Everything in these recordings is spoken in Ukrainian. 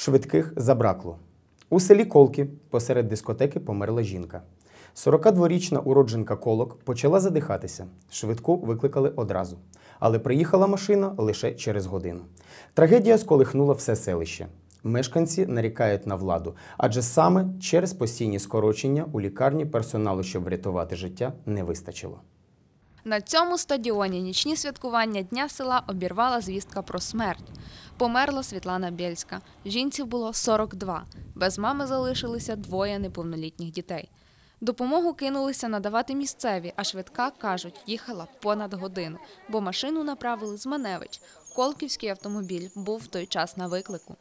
Швидких забракло. У селі Колки посеред дискотеки померла жінка. 42-річна уродженка колок почала задихатися. Швидку викликали одразу. Але приїхала машина лише через годину. Трагедія сколихнула все селище. Мешканці нарікають на владу, адже саме через постійні скорочення у лікарні персоналу, щоб врятувати життя, не вистачило. На цьому стадіоні нічні святкування Дня села обірвала звістка про смерть. Померла Світлана Бєльська. Жінці було 42. Без мами залишилися двоє неповнолітніх дітей. Допомогу кинулися надавати місцеві, а швидка, кажуть, їхала понад годину, бо машину направили з Маневич. Колківський автомобіль був в той час на виклику.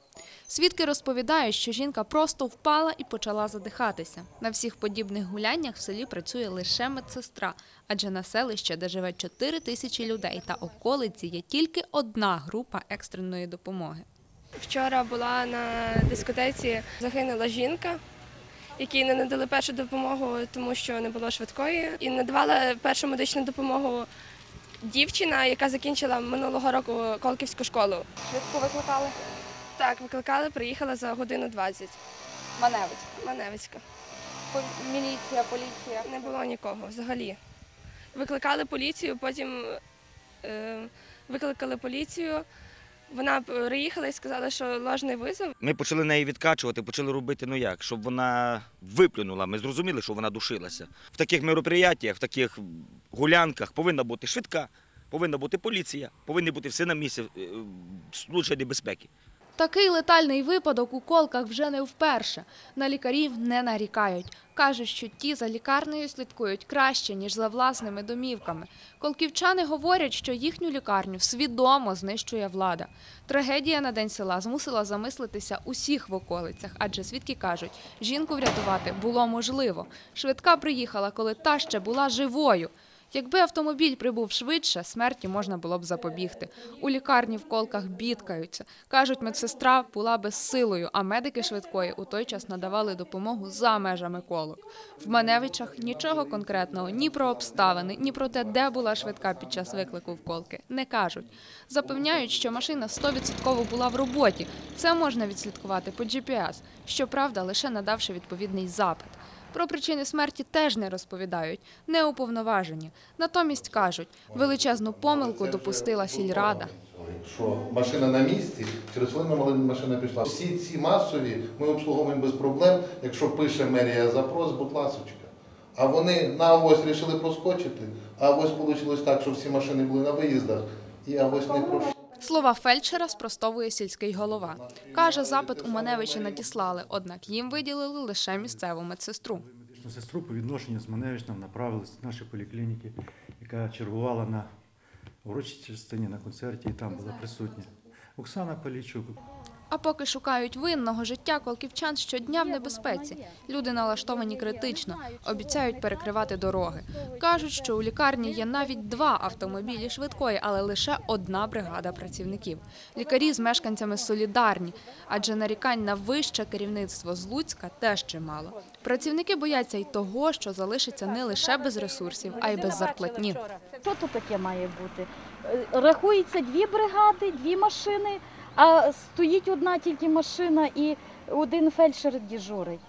Свідки розповідають, що жінка просто впала і почала задихатися. На всіх подібних гуляннях в селі працює лише медсестра, адже на селище, де живе 4 тисячі людей та околиці, є тільки одна група екстреної допомоги. Вчора була на дискотеці, загинула жінка, якій не надали першу допомогу, тому що не було швидкої. І надавала першу медичну допомогу дівчина, яка закінчила минулого року Колківську школу. Швидко викликали Так, викликали, приїхала за годину 20. Маневич. Маневицька. Міліція, поліція. Не було нікого взагалі. Викликали поліцію, потім е, викликали поліцію. Вона приїхала і сказала, що ложний визов. Ми почали неї відкачувати, почали робити, ну як, щоб вона виплюнула. Ми зрозуміли, що вона душилася. В таких мероприятиях, в таких гулянках повинна бути швидка, повинна бути поліція, повинні бути все на місці е, служби безпеки. Такий летальний випадок у колках вже не вперше. На лікарів не нарікають. Кажуть, що ті за лікарнею слідкують краще, ніж за власними домівками. Колківчани говорять, що їхню лікарню свідомо знищує влада. Трагедія на день села змусила замислитися усіх в околицях, адже свідки кажуть, жінку врятувати було можливо. Швидка приїхала, коли та ще була живою. Якби автомобіль прибув швидше, смерті можна було б запобігти. У лікарні в колках бідкаються. Кажуть, медсестра була безсилою, а медики швидкої у той час надавали допомогу за межами колок. В Маневичах нічого конкретного ні про обставини, ні про те, де була швидка під час виклику в колки, не кажуть. Запевняють, що машина 100% була в роботі. Це можна відслідкувати по GPS, щоправда, лише надавши відповідний запит. Про причини смерті теж не розповідають, не уповноважені. Натомість кажуть, величезну помилку допустила сільрада. Що машина на місці, через хвилину могла машина пішла. Всі ці масові ми обслуговуємо без проблем. Якщо пише мерія запрос, будь ласочка. А вони на авось вирішили проскочити, а авось вийшло так, що всі машини були на виїздах, і авось не пройшли. Слова фельдшера спростовує сільський голова. Каже, запит у Маневичі надіслали, однак їм виділили лише місцеву медсестру. Медичну сестру по відношенню з Маневичем направили з нашої поліклініки, яка чергувала на урочистій частині на концерті і там була присутня. Оксана Полічук. А поки шукають винного життя колківчан щодня в небезпеці. Люди налаштовані критично, обіцяють перекривати дороги. Кажуть, що у лікарні є навіть два автомобілі швидкої, але лише одна бригада працівників. Лікарі з мешканцями солідарні, адже нарікань на вище керівництво з Луцька теж чимало. Працівники бояться й того, що залишиться не лише без ресурсів, а й без зарплатні. Що тут таке має бути? Рахується дві бригади, дві машини, а стоїть одна тільки машина і один фельдшер дежурить.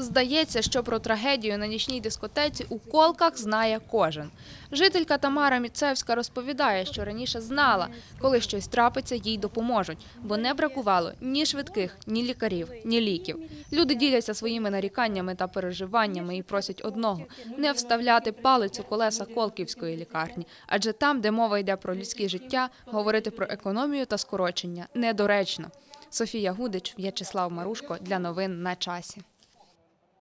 Здається, що про трагедію на нічній дискотеці у колках знає кожен. Жителька Тамара Міцевська розповідає, що раніше знала, коли щось трапиться, їй допоможуть, бо не бракувало ні швидких, ні лікарів, ні ліків. Люди діляться своїми наріканнями та переживаннями і просять одного не вставляти палець у колеса колківської лікарні, адже там, де мова йде про людське життя, говорити про економію та скорочення недоречно. Софія Гудич, В'ячеслав Марушко для новин на часі.